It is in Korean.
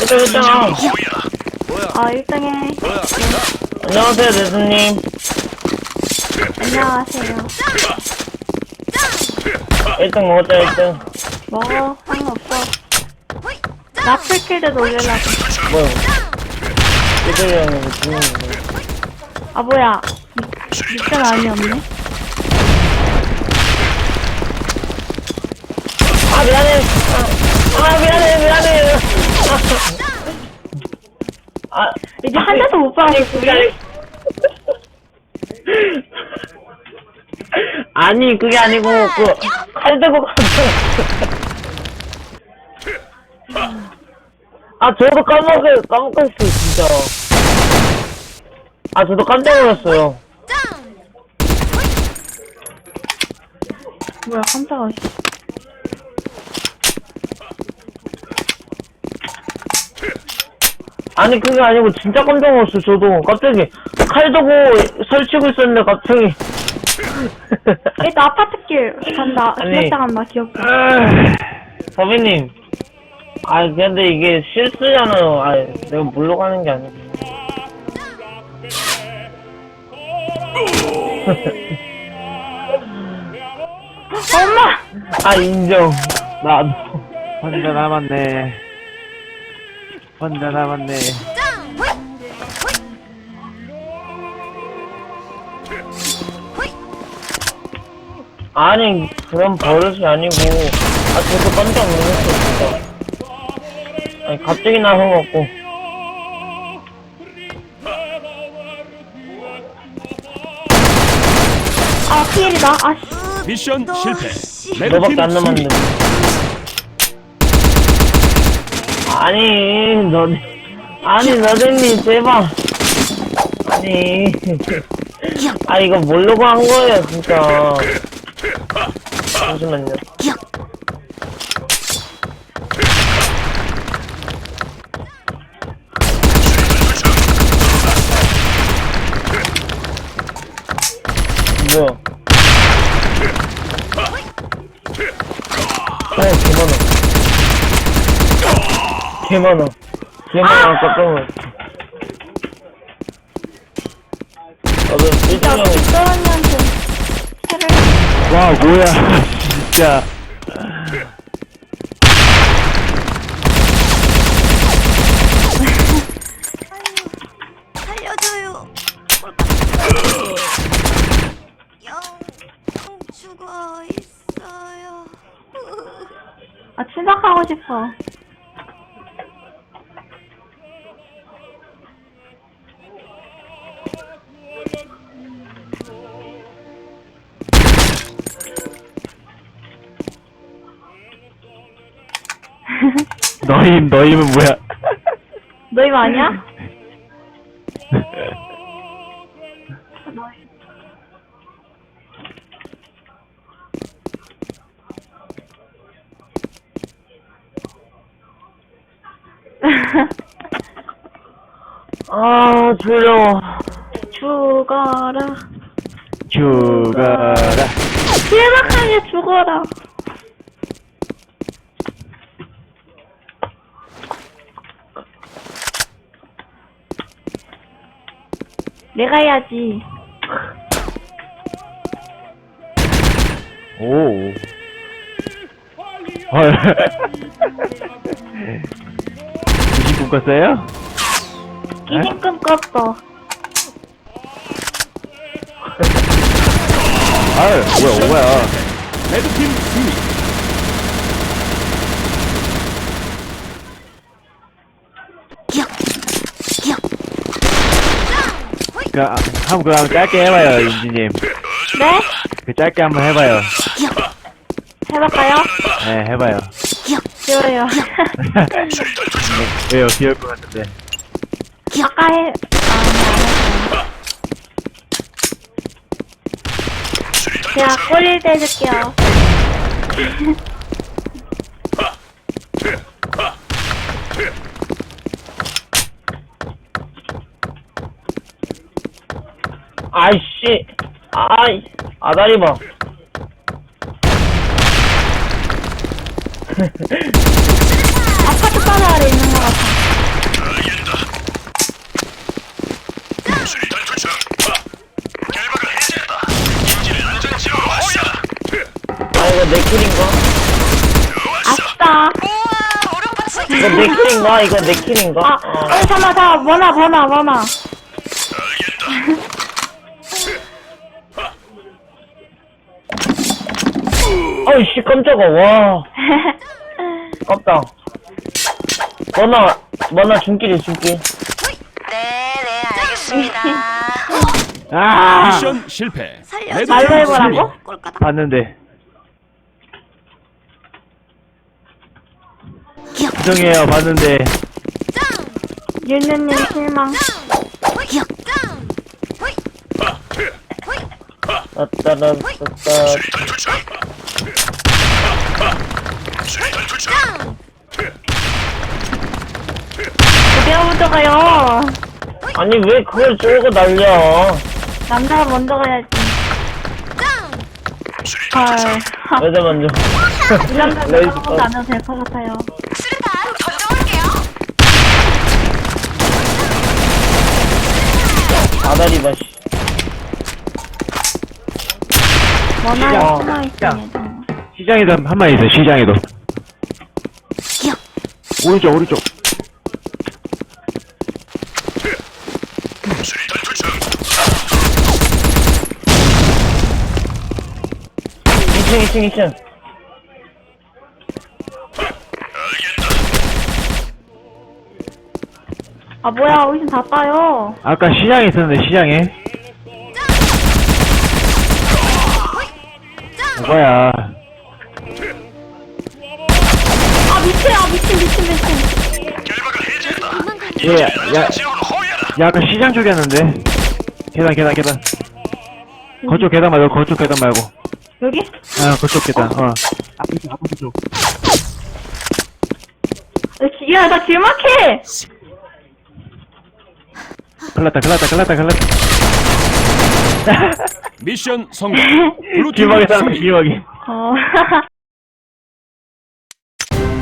일단 일단 뭐야? 아 1등에 뭐야? 안녕하세요 대수님. 안녕하세요. 1등 먹었다 1등? 먹어 상관없어. 라플킬도 놀려고 뭐야? 얘들이랑 죽는 거아 뭐야? 미션 아니었네? 아 미안해. 아, 아 미안해 아 이제 한 대도 못 그게 아니 그게 아니고 그칼 들고 아 저도 까먹을 까먹었어요 진짜. 아 저도 깜짝 놀랐어요. 뭐야 깜짝아 아니 그게 아니고 진짜 깜짝 놀랐어요 저도. 갑자기 칼 들고 설치고 있었는데 갑자기. 일단 아파트길 간다. 아니. 기억자 간다 기억자 선배님. 아 근데 이게 실수잖아요. 아 내가 물러 가는 게 아니고. 엄마! 아 인정. 나도. 혼자 남았네. 혼자 남았네. 아니 그런 버릇이 아니고 아 저도 깜짝 놀랐어 진짜 아니 갑자기 나서갖고 아 피해리다 아씨 미션 실패. 너밖에 안 승리. 남았는데 아니 너 아니 너들님 제발. 아니. 아 이거 모르고 한 거예요 진짜. 잠시만요. 뭐야? 어 개많아 개 많아 개 많아 깜짝 놀랐어 나도 야 일등형 빅더언니한테 패를 와 뭐야 진짜. 살려줘요. 영 죽어 있어요. 아 침박하고 싶어 너임 너임은 뭐야? 너 이거 아니야? 아 졸려 죽어라 죽어라. 침박하게 죽어라 내가 해야지 오. 헐. 이집 꿈꿨어요? 끼니끔 껐어 아유 뭐야 뭐야. 레드팀 승리. 그 한번 그럼 짧게 해봐요 인지님. 네? 그 짧게 한번 해봐요. 해볼까요? 네 해봐요. 좋아요 왜요 귀여울 것 같은데. 아까 해 아, 제가 꼴릴 때 해줄게요 아이씨 아이 아다리 봐 아파트 바로 아래 있는 것 같아. 아 이거 내 킬인가? 아싸. 이거 내 킬인가? 이거 내 킬인가? 아, 어. 어, 잠깐만, 잠깐만, 뭐나, 뭐나, 뭐나. 어이씨, 깜짝아, 와. 깜다 뭐나, 뭐나 중길이 중길. 네네 알겠습니다 아! 미션 실패. 살려줘 레드 팀 말로 해보라고? 승리. 꼴까다 봤는데. 죄송해요, 봤는데. 윤느님 실망. 따따라따따. 드디어 먼저 가요. 아니, 왜 그걸 쫄고 날려? 남자가 먼저 가야지. 헐. 여자 먼저. 이 남자 레이스 한 번도 안 해도 될 것 같아요. 수류탄 던져볼게요 아다리 봐, 씨. 숨어 있습니다. 시장에도 한 마리 있어, 시장에도. 오른쪽, 오른쪽. 이층 이층 이층 아, 뭐야, 어디서 다 따요. 아까 시장에 있었는데, 시장에. 뭐야. 아, 미친, 아, 미친, 미친. 예, 야, 야, 아까 시장 쪽이었는데. 계단, 계단, 계단. 거쪽 계단 말고, 거쪽 계단 말고. 여기? 아, 그쪽 계단, 어. 야, 나 길막해! 큰일 났다, 큰일 났다, 큰일 났다, 큰일 났다. 미션 성공. 블루팀 길막에 사람, 승리. 길막에. 어.